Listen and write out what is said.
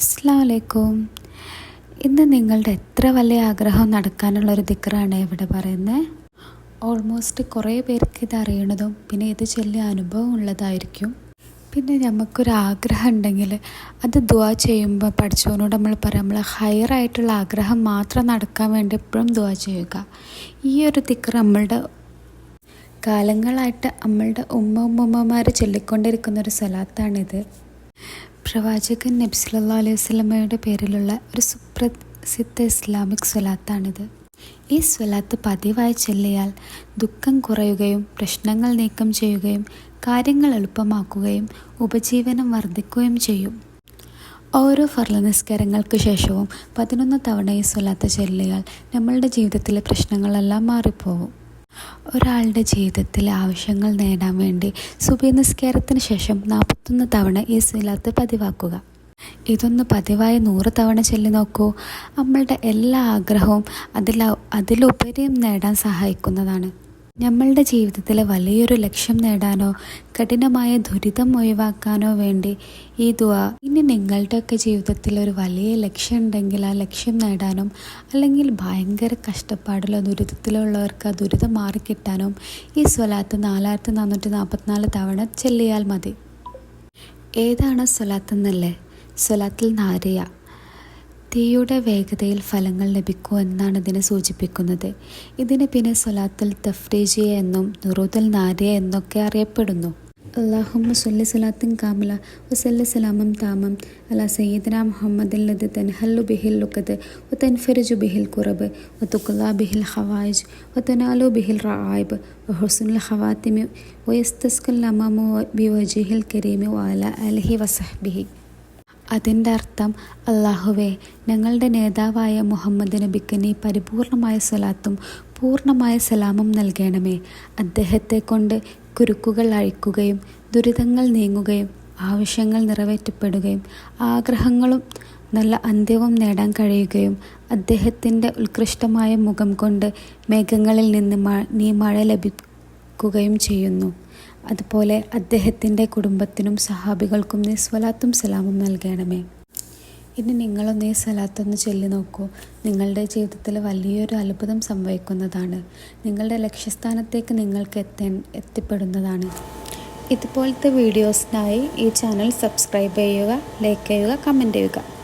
അസ്ലാമലൈക്കും ഇന്ന് നിങ്ങളുടെ എത്ര വലിയ ആഗ്രഹം നടക്കാനുള്ളൊരു ദിക്കറാണ് ഇവിടെ പറയുന്നത്. ഓൾമോസ്റ്റ് കുറേ പേർക്ക് ഇത് അറിയണതും പിന്നെ ഇത് ചെല്ലിയ അനുഭവം ഉള്ളതായിരിക്കും. പിന്നെ നമുക്കൊരു ആഗ്രഹം ഉണ്ടെങ്കിൽ അത് ദുവാ ചെയ്യുമ്പോൾ പഠിച്ചവനോട് നമ്മൾ പറയാം നമ്മൾ ഹയറായിട്ടുള്ള ആഗ്രഹം മാത്രം നടക്കാൻ വേണ്ടി എപ്പോഴും ദുവാ ചെയ്യുക. ഈ ഒരു ദിക്കർ നമ്മളുടെ കാലങ്ങളായിട്ട് നമ്മളുടെ ഉമ്മ ഉമ്മമ്മമാർ ചൊല്ലിക്കൊണ്ടിരിക്കുന്ന ഒരു സ്വലാത്താണിത് പ്രവാചകൻ നബി സല്ലല്ലാഹു അലൈഹി വസല്ലമയുടെ പേരിലുള്ള ഒരു സുപ്രസിദ്ധ ഇസ്ലാമിക് സ്വലാത്താണിത്. ഈ സ്വലാത്ത് പതിവായി ചൊല്ലിയാൽ ദുഃഖം കുറയുകയും പ്രശ്നങ്ങൾ നീക്കം ചെയ്യുകയും കാര്യങ്ങൾ എളുപ്പമാക്കുകയും ഉപജീവനം വർദ്ധിക്കുകയും ചെയ്യും. ഓരോ ഫർള നിസ്കാരങ്ങൾക്ക് ശേഷവും പതിനൊന്ന് തവണ ഈ സ്വലാത്ത് ചൊല്ലിയാൽ നമ്മളുടെ ജീവിതത്തിലെ പ്രശ്നങ്ങളെല്ലാം മാറിപ്പോവും. ഒരാളുടെ ജീവിതത്തിലെ ആവശ്യങ്ങൾ നേടാൻ വേണ്ടി സുബി നിസ്കാരത്തിന് ശേഷം നാൽപ്പത്തൊന്ന് തവണ ഈ സ്വലാത്ത് പതിവാക്കുക. ഇതൊന്ന് പതിവായി നൂറ് തവണ ചൊല്ലി നോക്കൂ. നമ്മളുടെ എല്ലാ ആഗ്രഹവും അതിലുപരിയും നേടാൻ സഹായിക്കുന്നതാണ്. നമ്മളുടെ ജീവിതത്തിലെ വലിയൊരു ലക്ഷ്യം നേടാനോ കഠിനമായ ദുരിതം ഒഴിവാക്കാനോ വേണ്ടി ഈ ദുവ ഇനി നിങ്ങളുടെയൊക്കെ ജീവിതത്തിൽ ഒരു വലിയ ലക്ഷ്യം ഉണ്ടെങ്കിൽ ആ ലക്ഷ്യം നേടാനും അല്ലെങ്കിൽ ഭയങ്കര കഷ്ടപ്പാടിലോ ദുരിതത്തിലുള്ളവർക്ക് ആ ദുരിതം മാറിക്കിട്ടാനും ഈ സ്വലാത്ത് നാലായിരത്തി നാനൂറ്റി നാൽപ്പത്തിനാല് തവണ ചെല്ലിയാൽ മതി. ഏതാണ് സ്വലാത്ത് എന്നല്ലേ? സ്വലാത്തിൽ നാരിയ. തീയുടെ വേഗതയിൽ ഫലങ്ങൾ ലഭിക്കൂ എന്നാണ് ഇതിനെ സൂചിപ്പിക്കുന്നത്. ഇതിന് പിന്നെ സൊലാത്തുൽ തഫ്രീജിയ എന്നും നുറുദൽ നാരിയ എന്നൊക്കെ അറിയപ്പെടുന്നു. അള്ളാഹുമ്മ സല്ലി സുലാത്തിൻ കാമല വസല്ലി സലാമം താമം. അല സയ്യിദ്ന മുഹമ്മദ് ലത് തൻഹല്ലു ബിഹിൽ ലുക്കത് വതൻഫരിജു ബിഹിൽ കുറബ് വതുക്കുള്ള ബിഹിൽ ഹവായിജ് വതനാലു ബിഹിൽ റായിബ് വഹുസുൽ ഹവാത്തിമി വയസ്തസ്കുൽ അമാമു ബിവജിഹിൽ കരീമി വാല അലഹി വസഹ്ബിഹി. അതിന്റെ അർത്ഥം അള്ളാഹുവെ ഞങ്ങളുടെ നേതാവായ മുഹമ്മദ് നബിക്ക് നീ പരിപൂർണമായ സ്വലാത്തും പൂർണമായ സലാമും നൽകണമേ. അദ്ദേഹത്തെ കൊണ്ട് കുരുക്കുകൾ അഴിക്കുകയും ദുരിതങ്ങൾ നീങ്ങുകയും ആവശ്യങ്ങൾ നിറവേറ്റപ്പെടുകയും ആഗ്രഹങ്ങളും നല്ല അന്ത്യവും നേടാൻ കഴിയുകയും അദ്ദേഹത്തിന്റെ ഉത്കൃഷ്ടമായ മുഖം കൊണ്ട് മേഘങ്ങളിൽ നിന്ന് നീ മഴ ലഭിക്കുകയും ചെയ്യുന്നു. അതുപോലെ അദ്ദേഹത്തിന്റെ കുടുംബത്തിനും സഹാബികൾക്കും നീ സ്വലാത്തും സലാമും നൽകണമേ. ഇനി നിങ്ങളൊന്ന് ഈ സ്ഥലത്തൊന്ന് ചൊല്ലി നോക്കൂ. നിങ്ങളുടെ ജീവിതത്തിൽ വലിയൊരു അത്ഭുതം സംഭവിക്കുന്നതാണ്. നിങ്ങളുടെ ലക്ഷ്യസ്ഥാനത്തേക്ക് നിങ്ങൾക്ക് എത്താൻ എത്തിപ്പെടുന്നതാണ്. ഇതുപോലത്തെ വീഡിയോസിനായി ഈ ചാനൽ സബ്സ്ക്രൈബ് ചെയ്യുക ലൈക്ക് ചെയ്യുക കമന്റ് ചെയ്യുക.